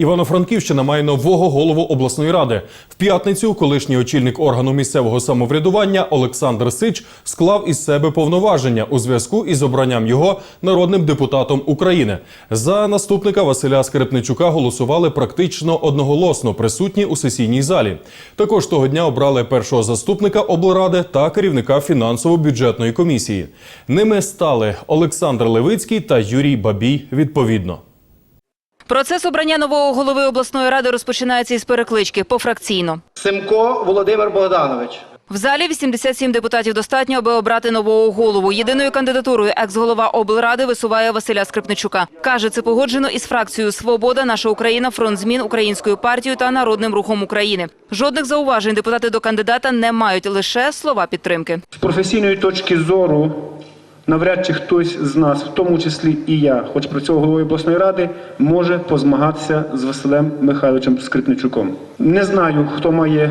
Івано-Франківщина має нового голову обласної ради. В п'ятницю колишній очільник органу місцевого самоврядування Олександр Сич склав із себе повноваження у зв'язку із обранням його народним депутатом України. За наступника Василя Скрипничука голосували практично одноголосно присутні у сесійній залі. Також того дня обрали першого заступника облради та керівника фінансово-бюджетної комісії. Ними стали Олександр Левицький та Юрій Бабій відповідно. Процес обрання нового голови обласної ради розпочинається із переклички пофракційно. Семко Володимир Богданович. В залі 87 депутатів достатньо, аби обрати нового голову. Єдиною кандидатурою екс-голова облради висуває Василя Скрипничука. Каже, це погоджено із фракцією Свобода, наша Україна, фронт змін Українською партією та Народним рухом України. Жодних зауважень депутати до кандидата не мають лише слова підтримки. З професійної точки зору, навряд чи хтось з нас, в тому числі і я, хоч про цього головою обласної ради, може позмагатися з Василем Михайловичем Скрипничуком. Не знаю, хто має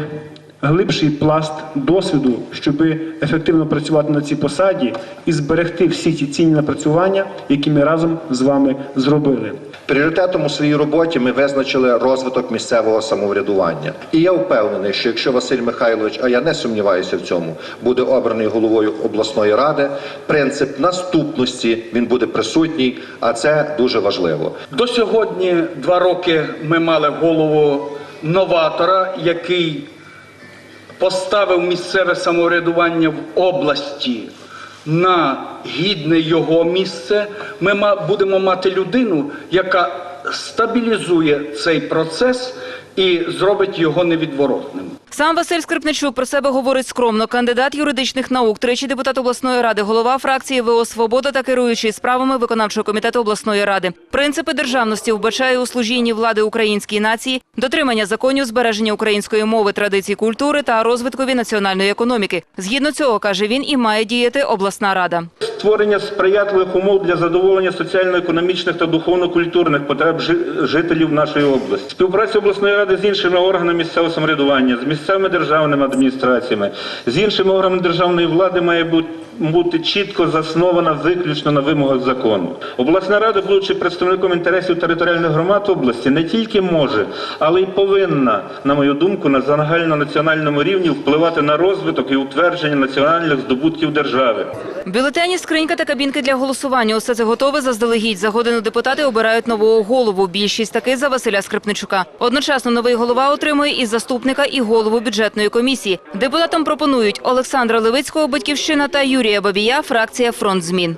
глибший пласт досвіду, щоб ефективно працювати на цій посаді і зберегти всі ті цінні напрацювання, які ми разом з вами зробили. Пріоритетом у своїй роботі ми визначили розвиток місцевого самоврядування. І я впевнений, що якщо Василь Михайлович, а я не сумніваюся в цьому, буде обраний головою обласної ради, принцип наступності він буде присутній, а це дуже важливо. До сьогодні два роки ми мали голову новатора, який поставив місцеве самоврядування в області на гідне його місце. Ми будемо мати людину, яка стабілізує цей процес і зробить його невідворотним. Сам Василь Скрипничук про себе говорить скромно. Кандидат юридичних наук, тричі депутат обласної ради, голова фракції ВО «Свобода» та керуючий справами виконавчого комітету обласної ради. Принципи державності вбачає у служінні влади українській нації, дотримання законів, збереження української мови, традицій, культури та розвиткові національної економіки. Згідно цього, каже він, і має діяти обласна рада. Створення сприятливих умов для задоволення соціально-економічних та духовно-культурних потреб жителів нашої області. Співпраця обласної ради з іншими органами місцевого самоврядування, з місцевими державними адміністраціями, з іншими органами державної влади має бути. Бути чітко заснована виключно на вимогах закону. Обласна рада, будучи представником інтересів територіальних громад області, не тільки може, але й повинна, на мою думку, на загальнонаціональному рівні впливати на розвиток і утвердження національних здобутків держави. Бюлетені, скринька та кабінки для голосування. Усе це готове заздалегідь. За годину депутати обирають нового голову. Більшість таки за Василя Скрипничука. Одночасно новий голова отримує і заступника, і голову бюджетної комісії. Депутатам пропонують Олександра Левицького, Батьківщина та Юрія Бабія, фракція Фронт змін.